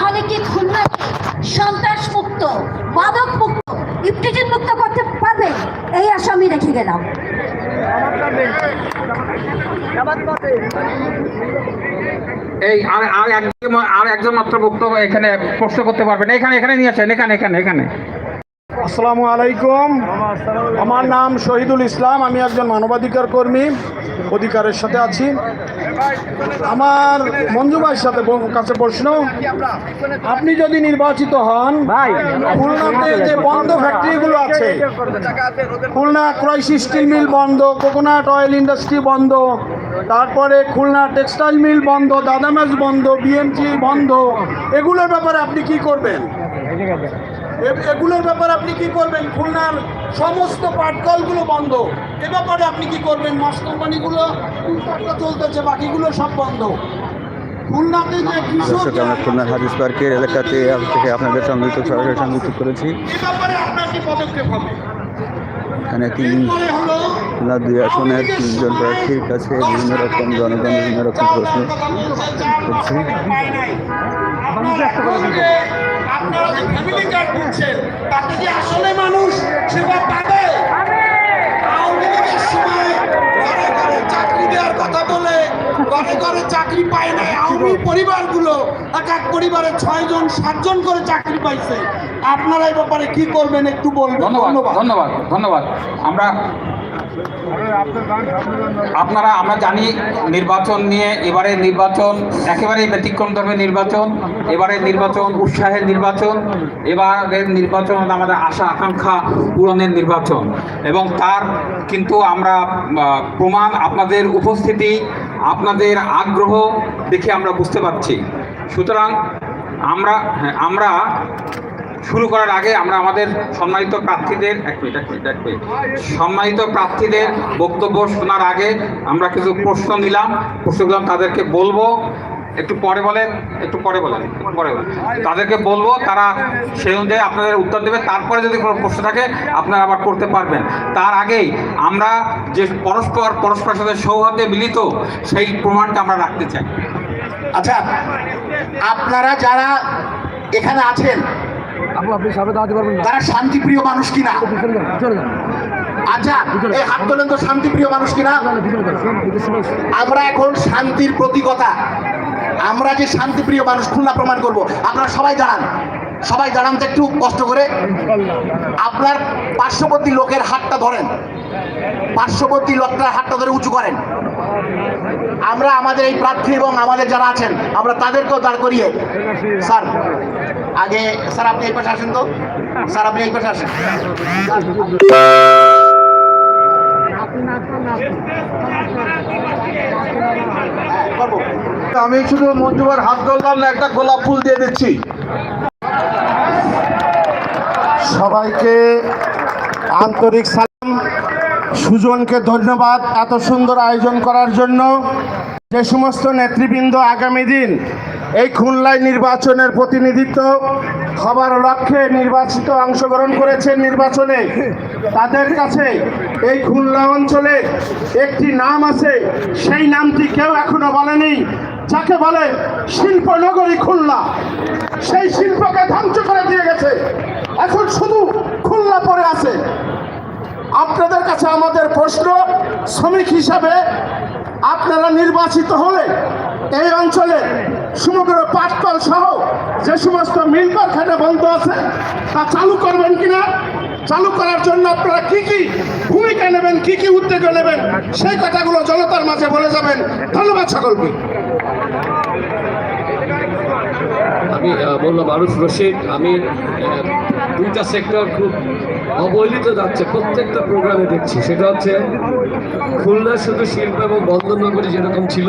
তাহলে কি খুলনাকে সন্ত্রাস মুক্ত মাদক মুক্ত ইফটিজিন মুক্ত করতে পারবে? এই আশা আমি রেখে গেলাম। এই আর আর একজন আর একজন মাত্র বক্তব্য এখানে প্রশ্ন করতে পারবেন। এখানে এখানে নিয়ে আসেন, এখানে এখানে এখানে। আসসালামু আলাইকুম। আমার নাম শহীদুল ইসলাম আমি একজন মানবাধিকার কর্মী অধিকারের সাথে আছি। আমার মঞ্জু ভাইয়ের সাথে কাছে প্রশ্ন আপনি যদি নির্বাচিত হন খুলনাতে যে বন্ধ ফ্যাক্টরিগুলো আছে খুলনা ক্রয় স্টিল মিল বন্ধ কোকোনাট অয়েল ইন্ডাস্ট্রি বন্ধ তারপরে খুলনা টেক্সটাইল মিল বন্ধ দাদামাজ বন্ধ বিএমজি বন্ধ এগুলোর ব্যাপারে আপনি কি করবেন? এগুলোর ব্যাপারে আপনি কি করবেন? খুলনার সমস্ত পাটকলগুলো বন্ধ। এ ব্যাপারে আপনি কি করবেন? মাছ কোম্পানিগুলো চলতেছে বাকিগুলো সব বন্ধ। দর্শক আমরা হাদিস পার্কের এলাকাতে থেকে আপনাদের সংযুক্ত সরাসরি সংযুক্ত করেছি। এখানে তিন এরপরে খুলনা দুই আসনের তিনজন প্রার্থীর কাছে বিভিন্ন রকম জনগণ বিভিন্ন রকম প্রশ্ন করছে। আপনারা যে ফ্যামিলি কার্ড দিচ্ছেন তাতে কি আসলে মানুষ সেবা পাবে? আওয়ামী লীগের সময় ঘরে ঘরে চাকরি দেওয়ার কথা বলে ঘরে ঘরে চাকরি পায় নাই আওয়ামী পরিবারগুলো। এক এক পরিবারে ছয় জন সাতজন করে চাকরি পাইছে। আপনারা এই ব্যাপারে কি করবেন একটু বলবেন? ধন্যবাদ। ধন্যবাদ ধন্যবাদ। আমরা আপনারা আমরা জানি নির্বাচন নিয়ে এবারে নির্বাচন একেবারেই ব্যতিক্রম ধর্মের নির্বাচন এবারে নির্বাচন উৎসাহের নির্বাচন এবারের নির্বাচন আমাদের আশা আকাঙ্ক্ষা পূরণের নির্বাচন। এবং তার কিন্তু আমরা প্রমাণ আপনাদের উপস্থিতি আপনাদের আগ্রহ দেখে আমরা বুঝতে পারছি। সুতরাং আমরা হ্যাঁ, আমরা শুরু করার আগে আমরা আমাদের সম্মানিত প্রার্থীদের, এক মিনিট এক মিনিট এক মিনিট, সম্মানিত প্রার্থীদের বক্তব্য শোনার আগে আমরা কিছু প্রশ্ন নিলাম। প্রশ্নগুলো তাদেরকে বলব। একটু পরে বলেন, একটু পরে বলেন, একটু পরে বলেন। তাদেরকে বলব, তারা সেই অনুযায়ী আপনাদের উত্তর দেবে। তারপরে যদি কোনো প্রশ্ন থাকে, আপনারা আবার করতে পারবেন। তার আগেই আমরা যে পরস্পর, পরস্পরের সাথে সৌহার্দ্যে মিলিত, সেই প্রমাণটা আমরা রাখতে চাই। আচ্ছা আপনারা যারা এখানে আছেন তারা শান্তিপ্রিয় মানুষ কিনা? আচ্ছা এই হাত তোলেন তো শান্তিপ্রিয় মানুষ কিনা? আমরা এখন শান্তির প্রতীকতা আমরা যে শান্তিপ্রিয় মানুষ খুলনা প্রমাণ করব। আপনারা সবাই জানান সবাই জানান তো একটু কষ্ট করে। আপনার পার্শ্ববর্তী লোকের হাতটা ধরেন। পার্শ্ববর্তী লোকটার হাতটা ধরে উঁচু করেন। আমরা আমাদের এই প্রার্থী এবং আমাদের যারা আছেন আমরা তাদেরকেও দাঁড় করিয়ে স্যার আগে স্যার আপনি এই পাশে আসেন তো। স্যার আপনি এই পাশে আসেন। হ্যাঁ, আমি শুধু মঞ্জুবার হাত ধরলাম না একটা গোলাপ ফুল দিয়ে দিচ্ছি। সবাইকে আন্তরিক সালাম সুজনকে ধন্যবাদ এত সুন্দর আয়োজন করার জন্য। যে সমস্ত নেতৃবৃন্দ আগামী দিন এই খুলনায় নির্বাচনের প্রতিনিধিত্ব হবার লক্ষ্যে নির্বাচিত অংশগ্রহণ করেছেন নির্বাচনে। তাদের কাছে এই খুলনা অঞ্চলে একটি নাম আছে, সেই নামটি কেউ এখনও বলেনি। যাকে বলে শিল্পনগরী খুলনা। সেই শিল্পকে ধ্বংস করে দিয়ে গেছে। এখন শুধু খুলনা পড়ে আছে। আপনাদের কাছে আমাদের প্রশ্ন, শ্রমিক হিসাবে আপনারা নির্বাচিত হলে এই অঞ্চলে সমগ্র পাটকল সহ যে সমস্ত মিল কারখানা বন্ধ আছে, তা চালু করবেন কিনা? চালু করার জন্য আপনারা কি কি ভূমিকা নেবেন, কি কি উদ্যোগ নেবেন, সেই কথাগুলো জনতার মাঝে বলে যাবেন। ধন্যবাদ সকলকে। আমি মোল্লা আরুফ রশিদ, আমি দুইটা সেক্টর খুব অবহেলিত যাচ্ছে, প্রত্যেকটা প্রোগ্রামে দেখছি। সেটা হচ্ছে খুলনা শুধু শিল্প এবং বন্দরনগরী যেরকম ছিল,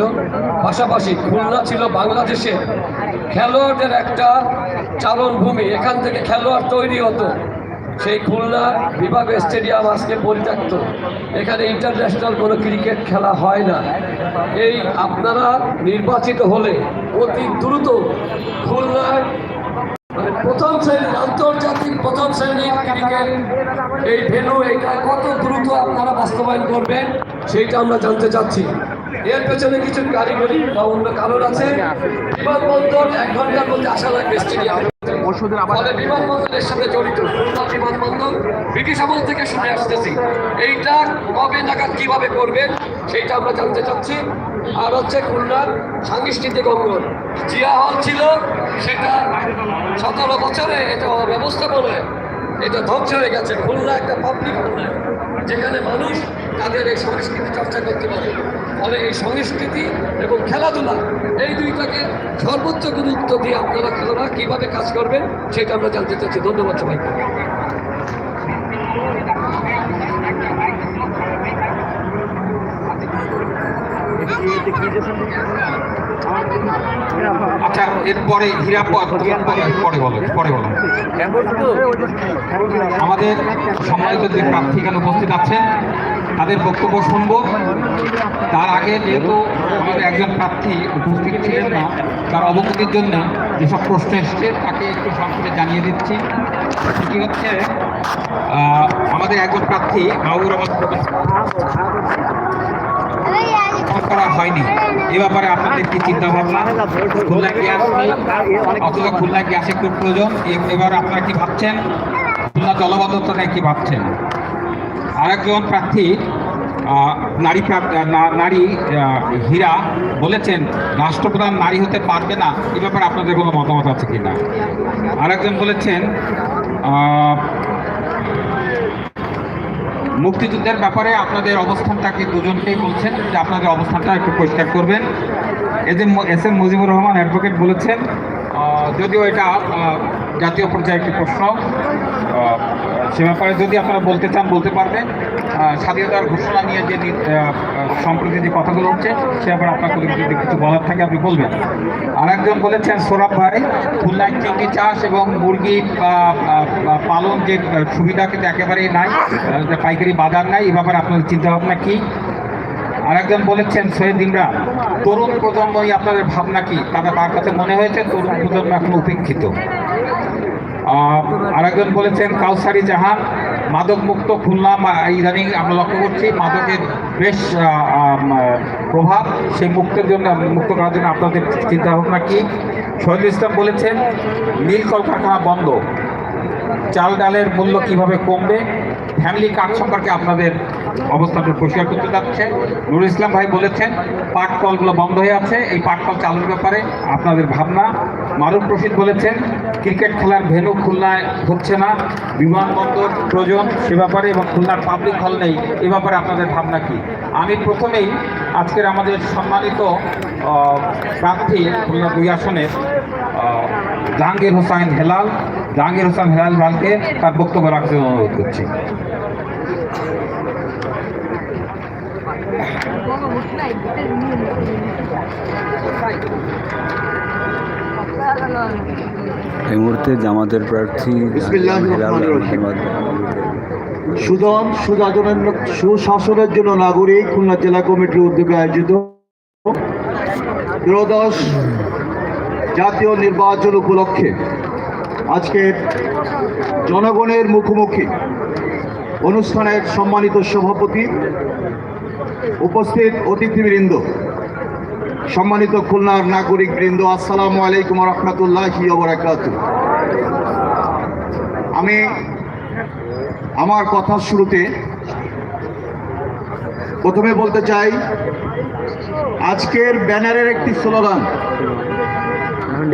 পাশাপাশি খুলনা ছিল বাংলাদেশে খেলোয়াড়দের একটা চালনভূমি এখান থেকে খেলোয়াড় তৈরি হতো। সেই খুলনা বিভাগ স্টেডিয়াম আজকে পরিত্যক্ত। এখানে ইন্টারন্যাশনাল কোনো ক্রিকেট খেলা হয় না। এই আপনারা নির্বাচিত হলে অতি দ্রুত খুলনায় মানে প্রথম শ্রেণির, আন্তর্জাতিক প্রথম শ্রেণির ক্রিকেট এই ভেনু এটা কত দ্রুত আপনারা বাস্তবায়ন করবেন, সেইটা আমরা জানতে চাচ্ছি। এর পেছনে কিছু কারিগরি বা অন্য কারণ আছে। বিমানবন্দর এক ঘণ্টার মধ্যে আসা লাগবে স্টেডিয়ামে। ফলে বিমানবন্দরের সাথে জড়িত খুলনা বিমানবন্দর ব্রিটিশ আমল থেকে শুনে আসতেছি। এইটা কবে নাগাদ কীভাবে করবেন সেইটা আমরা জানতে চাচ্ছি। আর হচ্ছে খুলনার সাংস্কৃতিক অঙ্গন। জিয়া হল ছিল সেটা সতেরো বছরে এটা ব্যবস্থাপনায় এটা ধ্বংস হয়ে গেছে। খুলনা একটা পাবলিক যেখানে মানুষ তাদের এই সংস্কৃতি চর্চা করতে পারে। ফলে এই সংস্কৃতি এবং খেলাধুলা এই দুইটাকে সর্বোচ্চ গুরুত্ব দিয়ে আপনারা খেলোয়াড় কীভাবে কাজ করবেন সেটা আমরা জানতে চাচ্ছি ধন্যবাদ সবাইকে। আচ্ছা এরপরে হীরাপদ পরে পরে বলো পরে বলো। আমাদের সম্মানিত যে প্রার্থী এখানে উপস্থিত আছেন তাদের বক্তব্য শুনব। তার আগে যেহেতু আমাদের একজন প্রার্থী উপস্থিত ছিলেন না, তার অবগতির জন্য যেসব প্রশ্ন এসছে, তাকে একটু সংক্ষেপে জানিয়ে দিচ্ছি। সেটি হচ্ছে আমাদের একজন প্রার্থী মাহবুর রহমান করা হয়নি। এ ব্যাপারে আপনাদের কি চিন্তা ভাবনা খুলনা গ্যাস অথবা খুলনা গ্যাসের খুব প্রয়োজন। এবার আপনারা কি ভাবছেন? খুলনা জলবদ্ধতা নিয়ে কি ভাবছেন? আরেকজন প্রার্থী নারী নারী হীরা বলেছেন, রাষ্ট্রপ্রধান নারী হতে পারবে না। এ ব্যাপারে আপনাদের কোনো মতামত আছে কিনা? আরেকজন বলেছেন মুক্তিযুদ্ধের ব্যাপারে আপনাদের অবস্থানটাকে দুজনকেই বলছেন? যে আপনাদের অবস্থানটা একটু পরিষ্কার করবেন। এই যে S M Mujibur Rahman advocate বলেছেন যদিও এটা জাতীয় পর্যায়ে একটি প্রশ্ন সে ব্যাপারে যদি আপনারা বলতে চান, বলতে পারবেন। স্বাধীনতার ঘোষণা নিয়ে যে সম্প্রতি যে কথাগুলো হচ্ছে সে ব্যাপারে আপনার কোনো যদি কিছু বলার থাকে, আপনি বলবেন। আর একজন বলেছেন সোরাব ভাই, খুলনায় চিংড়ি চাষ এবং মুরগি পালন যে সুবিধা কিন্তু একেবারেই নাই পাইকারি বাজার নাই এ ব্যাপারে আপনাদের চিন্তা ভাবনা কি? আর একজন বলেছেন, সৈয়দ ইমরান, তরুণ প্রজন্মই আপনাদের ভাবনা কি? তারা তার কাছে মনে হয়েছে? তরুণ প্রজন্ম এখন উপেক্ষিত। আরেকজন বলেছেন কাউসারি জাহান, মাদক মুক্ত খুলনা ইদানিং আমরা লক্ষ্য করছি মাদকের বেশ প্রভাব, সেই মুক্তের জন্য, মুক্ত করার জন্য আপনাদের চিন্তা ভাবনা কি? শহীদুল ইসলাম বলেছেন, নীল কলকারখানা বন্ধ। চাল ডালের মূল্য কীভাবে কমবে? ফ্যামিলি কার্ড সম্পর্কে আপনাদের অবস্থানটা পরিষ্কার করতে যাচ্ছে। নুরুল ইসলাম ভাই বলেছেন, পাট কলগুলো বন্ধ হয়ে আছে, এই পাট কল চালুর ব্যাপারে আপনাদের ভাবনা। মারুফ রশিদ বলেছেন ক্রিকেট খেলার ভেন্যু খুলনায় হচ্ছে না। বিমানবন্দর প্রয়োজন সে ব্যাপারে এবং খুলনার পাবলিক হল নেই, এ ব্যাপারে আপনাদের ভাবনা কি? আমি প্রথমেই আজকের আমাদের সম্মানিত প্রার্থী খুলনা দুই আসনের জাহাঙ্গীর হোসাইন হেলাল। জাহাঙ্গীর হোসেন হেলাল ভালকে তার বক্তব্য রাখতে অনুরোধ করছি। এই মুহূর্তে জামাতের প্রার্থী সুদন সুজাজনের সুশাসনের জন্য নাগরিক খুলনা জেলা কমিটির উদ্যোগে আয়োজিত ত্রয়োদশ জাতীয় নির্বাচন উপলক্ষে আজকে জনগণের মুখোমুখি অনুষ্ঠানের সম্মানিত সভাপতি উপস্থিত অতিথিবৃন্দ। সম্মানিত খুলনার নাগরিক বৃন্দ আসসালামু আলাইকুম রহমতুল্লাহ আমি আমার কথার শুরুতে প্রথমে বলতে চাই, আজকের ব্যানারের একটি স্লোগান,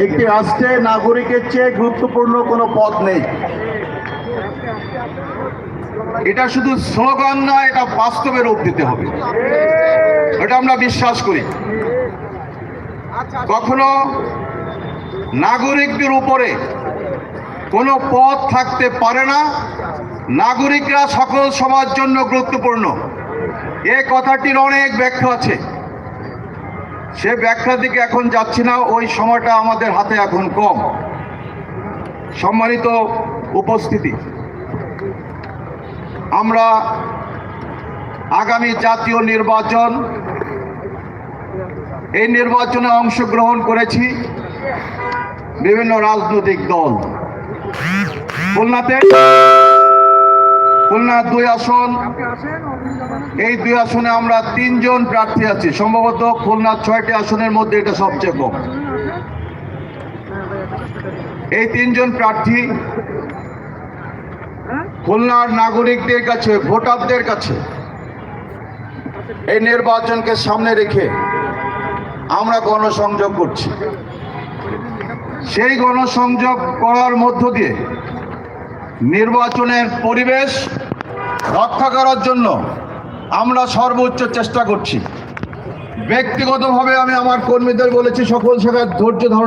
একটি রাষ্ট্রে নাগরিকের চেয়ে গুরুত্বপূর্ণ কোনো পদ নেই। এটা শুধু স্লোগান না, এটা বাস্তবে রূপ দিতে হবে। এটা আমরা বিশ্বাস করি। কখনো নাগরিকদের উপরে কোনো পথ থাকতে পারে না। নাগরিকরা সকল সমাজ জন্য গুরুত্বপূর্ণ। এ কথাটির অনেক ব্যাখ্যা আছে। সে ব্যাখ্যার দিকে এখন যাচ্ছি না, ওই সময়টা আমাদের হাতে এখন কম। সম্মানিত উপস্থিতি। আমরা আগামী জাতীয় নির্বাচন এই নির্বাচনে অংশগ্রহণ করেছি বিভিন্ন রাজনৈতিক দল। খুলনাতে, খুলনা দুই আসন। এই দুই আসনে আমরা তিনজন প্রার্থী আছি। সম্ভবত খুলনা ছয়টি আসনের মধ্যে এটা সবচেয়ে কম। এই তিনজন প্রার্থী খুলনার নাগরিকদের কাছে, ভোটারদের কাছে এই নির্বাচনকে সামনে রেখে আমরা গণসংযোগ করছি। সেই গণসংযোগ করার মধ্য দিয়ে নির্বাচনের পরিবেশ রক্ষা করার জন্য আমরা সর্বোচ্চ চেষ্টা করছি। ব্যক্তিগতভাবে আমি আমার কর্মীদের বলেছি, সকল সেখানে ধৈর্য ধারণ